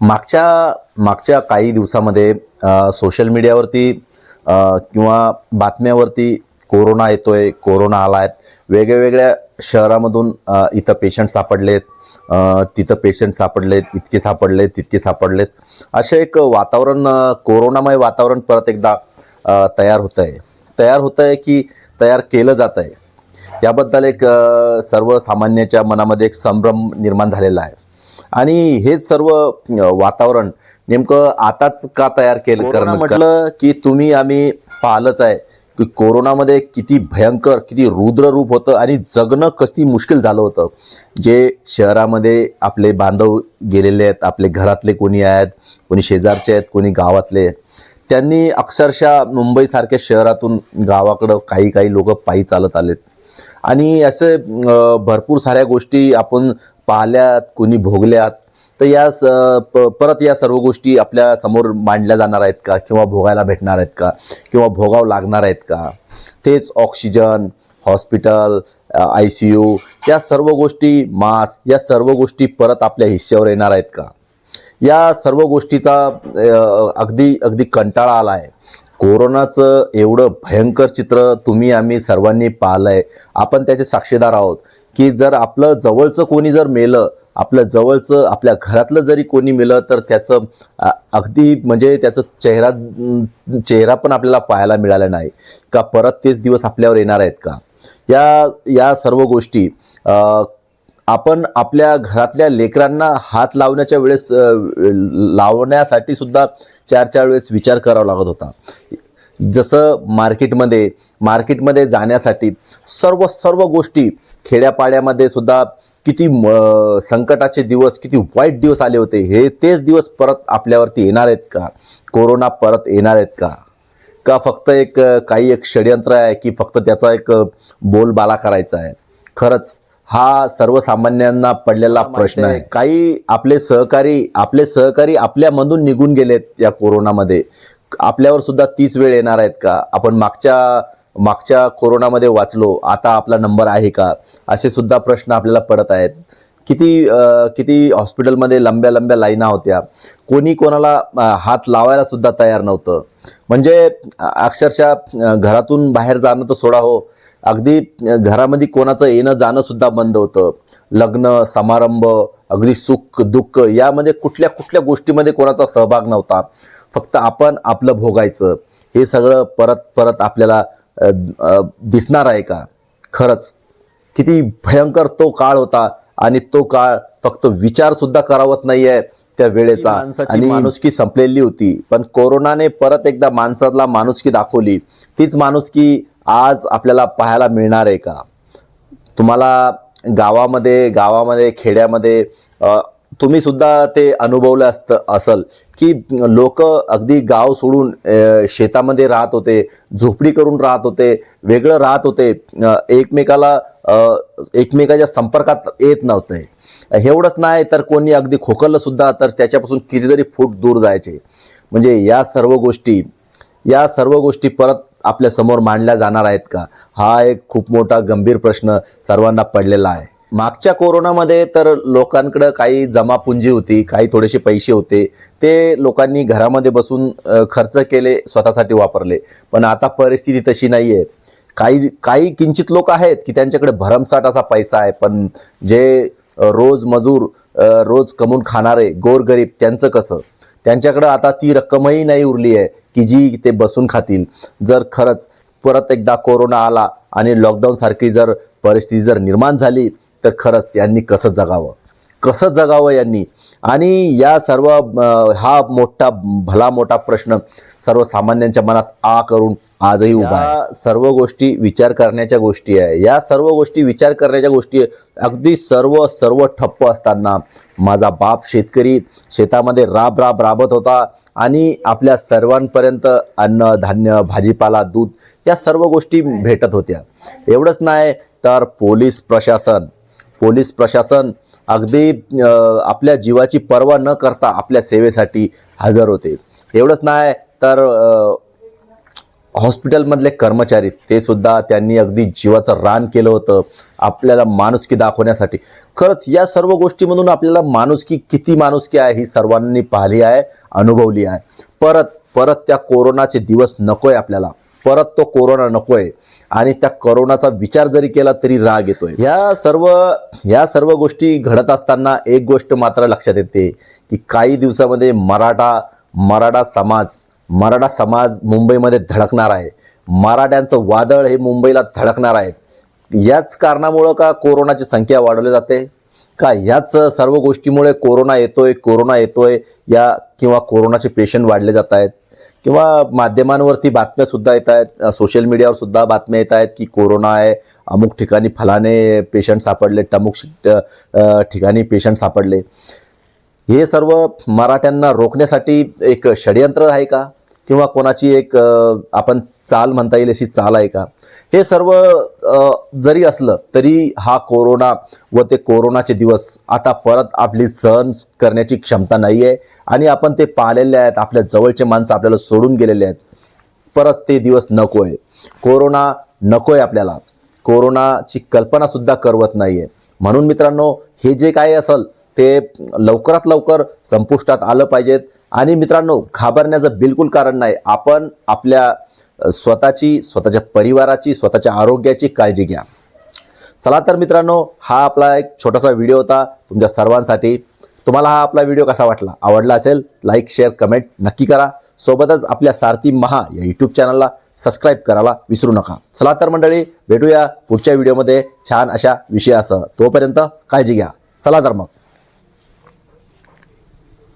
मागच्या मागच्या काही दिवसामध्ये सोशल मीडियावरती किंवा बातम्यावरती कोरोना येतोय कोरोना आलाय वेगळ्या शहरामधून इथं पेशंट सापडलेत तिथं पेशंट सापडलेत इतके सापडलेत तितके सापडलेत. असं एक वातावरण कोरोनामय वातावरण परत एकदा तयार होत आहे तयार होत आहे की तयार केलं जात आहे याबद्दल एक सर्वसामान्याच्या मनामध्ये एक संभ्रम निर्माण झालेला आहे. आणि हेच सर्व वातावरण नेमकं आताच का तयार केलं? करणं म्हटलं की तुम्ही आम्ही पाहिलंच आहे की कोरोनामध्ये किती भयंकर किती रुद्र रूप होतं आणि जगणं किती मुश्किल झालं होतं. जे शहरामध्ये आपले बांधव गेलेले आहेत आपले घरातले कोणी आहेत कोणी शेजारचे आहेत कोणी गावातले त्यांनी अक्षरशः मुंबईसारख्या शहरातून गावाकडं काही काही लोक पायी चालत आलेत. आणि असे भरपूर साऱ्या गोष्टी आपण पाहिल्यात कोणी भोगल्यात तर या स प- परत या सर्व गोष्टी आपल्यासमोर मांडल्या जाणार आहेत का? किंवा भोगायला भेटणार आहेत का? किंवा भोगावं लागणार आहेत का? तेच oxygen hospital I C U या सर्व गोष्टी मास्क या सर्व गोष्टी परत आपल्या हिश्श्यावर येणार आहेत का? या सर्व गोष्टीचा अगदी अगदी कंटाळा आला आहे कोरोनाचं एवढं भयंकर चित्र तुम्ही आम्ही सर्वांनी पाहिलं आहे आपण त्याचे साक्षीदार आहोत. की जर आपलं जवळचं कोणी जर मेलं आपलं जवळचं आपल्या घरातलं जरी कोणी मेलं तर त्याचं अगदी म्हणजे त्याचं चेहरा चेहरा पण आपल्याला पाहायला मिळाला नाही. का परत तेच दिवस आपल्यावर येणार आहेत का? या या सर्व गोष्टी आपण आपल्या घरातल्या लेकरांना हात लावण्याच्या वेळेस लावण्यासाठी सुद्धा चार चार वेळेस विचार करावा लागत होता. जसं मार्केटमध्ये मार्केटमध्ये जाण्यासाठी सर्व सर्व गोष्टी खेड्यापाड्यामध्ये सुद्धा किती म- संकटाचे दिवस किती वाईट दिवस आले होते हे तेच दिवस परत आपल्यावरती येणार आहेत का? कोरोना परत येणार आहेत का? का फक्त एक काही एक षडयंत्र आहे की फक्त त्याचा एक बोलबाला करायचा आहे? खरंच हा सर्वसामान्यांना पडलेला प्रश्न आहे. काही आपले सहकारी आपले सहकारी आपल्यामधून निघून गेलेत या कोरोनामध्ये. आपल्यावर सुद्धा तीच वेळ येणार आहेत का? आपण मागच्या मागच्या कोरोनामध्ये वाचलो आता आपला नंबर आहे का? असे सुद्धा प्रश्न आपल्याला पडत आहेत. किती अ, किती हॉस्पिटलमध्ये लंब्या लंब्या लाईना होत्या. कोणी कोणाला हात लावायला सुद्धा तयार नव्हतं. म्हणजे अक्षरशः घरातून बाहेर जाणं तर सोडा हो अगदी घरामध्ये कोणाचं येणं जाणं सुद्धा बंद होतं. लग्न समारंभ अगदी सुख दुःख यामध्ये कुठल्या कुठल्या गोष्टीमध्ये कोणाचा सहभाग नव्हता. फक्त आपण आपलं भोगायचं. हे सगळं परत परत आपल्याला दिसणार आहे का? खरंच. किती भयंकर तो काळ होता आणि तो काळ फक्त विचार सुद्धा करावत नाहीये त्या वेळेचा. आणि माणुसकी संपलेली होती पण कोरोनाने परत एकदा माणसाला माणुसकी दाखवली. तीच माणुसकी आज आपल्याला पाहायला मिळणार आहे का? तुम्हाला गावामध्ये गावामध्ये खेड्यामध्ये तुम्ही सुद्धा ते अनुभवलं असतं असल की लोक अगदी गाव सोडून शेतामध्ये राहत होते झोपडी करून राहत होते वेगळं राहत होते एकमेकाला एकमेकाच्या संपर्कात येत नव्हते. एवढंच नाही तर कोणी अगदी खोकललं सुद्धा तर त्याच्यापासून कितीतरी फूट दूर जायचे. म्हणजे या सर्व गोष्टी या सर्व गोष्टी परत आपल्यासमोर मांडल्या जाणार आहेत का? हा एक खूप मोठा गंभीर प्रश्न सर्वांना पडलेला आहे. मागच्या कोरोनामध्ये तर लोकांकडं काही जमापुंजी होती काही थोडेसे पैसे होते. ते लोकांनी घरामध्ये बसून खर्च केले स्वतःसाठी वापरले. पण आता परिस्थिती तशी नाही आहे काही काही किंचित लोक आहेत की त्यांच्याकडे भरमसाठ असा पैसा आहे पण जे रोज मजूर रोज कमवून खाणारे गोरगरीब त्यांचं कसं? त्यांच्याकडं आता ती रक्कमही नाही उरली आहे की जी ते बसून खातील. जर खरंच परत एकदा कोरोना आला आणि लॉकडाऊन सारखी जर परिस्थिती जर निर्माण झाली तर खरंच यांनी कसं जगावं? कसं जगावं यांनी? आणि या सर्व हा मोठा भला मोठा प्रश्न सर्वसामान्यांच्या मनात आ करून आजही उभा सर्व गोष्टी विचार करण्याच्या गोष्टी आहे. या सर्व गोष्टी विचार करण्याच्या गोष्टी. अगदी सर्व सर्व ठप्प असताना माझा बाप शेतकरी शेतामध्ये राब राब राबत होता आणि आपल्या सर्वांपर्यंत अन्न धान्य भाजीपाला दूध या सर्व गोष्टी भेटत होत्या. एवढंच नाही तर पोलीस प्रशासन पोलीस प्रशासन अगदी आपल्या जीवाची पर्वा न करता आपल्या सेवेसाठी हजर होते. एवढंच नाही तर हॉस्पिटलमधले कर्मचारी ते सुद्धा त्यांनी अगदी जीवाचं रान केलं होतं आपल्याला माणुसकी दाखवण्यासाठी. खरंच या सर्व गोष्टीमधून आपल्याला माणुसकी किती माणुसकी आहे ही सर्वांनी पाहिली आहे अनुभवली आहे. परत परत त्या कोरोनाचे दिवस नकोय आपल्याला. परत तो कोरोना नकोय. आणि त्या करोनाचा विचार जरी केला तरी राग येतोय. या सर्व या सर्व गोष्टी घडत असताना एक गोष्ट मात्र लक्षात येते की काही दिवसामध्ये मराठा मराठा समाज मराठा समाज मुंबईमध्ये धडकणार आहे. मराठ्यांचं वादळ हे मुंबईला धडकणार आहे. याच कारणामुळं का कोरोनाची संख्या वाढवली जाते? का याच सर्व गोष्टीमुळे कोरोना येतोय कोरोना येतोय या किंवा कोरोनाचे पेशंट वाढले जात आहेत? किंवा माध्यमांवरती बातम्यासुद्धा येत आहेत सोशल मीडियावर सुद्धा बातम्या येत आहेत की कोरोना आहे अमुक ठिकाणी फलाने पेशंट सापडले टमुक ठिकाणी पेशंट सापडले. हे सर्व मराठ्यांना रोखण्यासाठी एक षडयंत्र आहे का? किंवा कोणाची एक आपण चाल म्हणता येईल अशी चाल आहे का? हे सर्व जरी असलं तरी हा कोरोना व ते कोरोनाचे दिवस आता परत आपली सहन करण्याची क्षमता नाही आहे. आणि आपण ते पाहिलेले आहेत आपल्या जवळचे माणसं आपल्याला सोडून गेलेले आहेत. परत ते दिवस नको आहे. कोरोना नको आहे आपल्याला. कोरोनाची कल्पनासुद्धा करवत नाही आहे म्हणून मित्रांनो हे जे काही असेल ते लवकरात लवकर संपुष्टात आलं पाहिजेत. आणि मित्रांनो घाबरण्याचं बिलकुल कारण नाही. आपण आपल्या स्वतःची स्वतःच्या परिवाराची स्वतःच्या आरोग्याची काळजी घ्या. चला तर मित्रांनो हा आपला एक छोटासा व्हिडिओ होता तुमच्या सर्वांसाठी. तुम्हाला हा आपला व्हिडिओ कसा वाटला? आवडला असेल लाईक शेअर कमेंट नक्की करा. सोबतच आपल्या सारथी महा या यूट्यूब चॅनलला सबस्क्राईब करायला विसरू नका. चला तर मंडळी भेटूया पुढच्या व्हिडिओमध्ये छान अशा विषयासह. तोपर्यंत काळजी घ्या. चला तर मग.